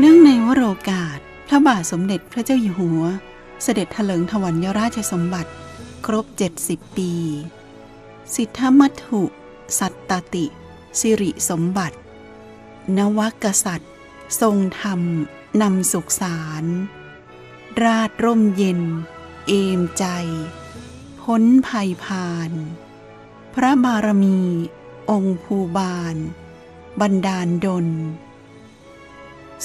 เนื่องในวโรกาส พระบาทสมเด็จพระเจ้าอยู่หัว เสด็จถลิงถวัลยราชสมบัติ ครบ 70 ปี สิทธมัตถุ สัตตติ สิริสมบัติ นวกษัตริย์ ทรงธรรม นำสุขสาร ราดร่มเย็น เอมใจ พ้นภัยพาน พระบารมี องค์ภูบาล บันดาลดล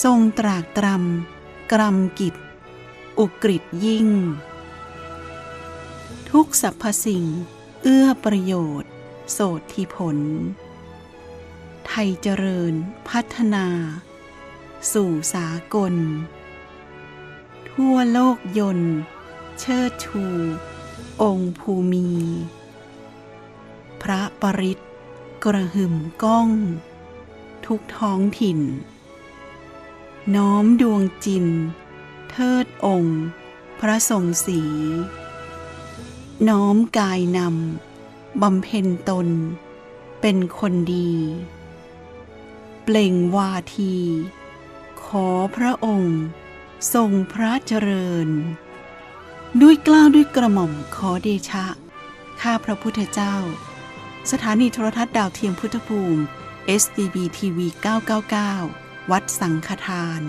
ทรงตรากตรำกรำกิจ อุกฤษยิ่ง ทุกสรรพสิ่ง เอื้อประโยชน์ โสธิผล ไทยเจริญพัฒนา สู่สากล ทั่วโลกยนต์เชิดชู องค์ภูมิพระปริตกระหึ่มก้อง ทุกท้องถิ่น น้อมดวงจิน เทิดองค์ พระทรงศีน้อมกายนำบำเพ็ญตน เป็นคนดี เปล่งวาที ขอพระองค์ ทรงพระเจริญ ด้วยกล้าวด้วยกระหม่อมขอเดชะ ข้าพระพุทธเจ้า สถานีโทรทัศน์ดาวเทียมพุทธภูมิ SDB TV 999 วัดสังฆทาน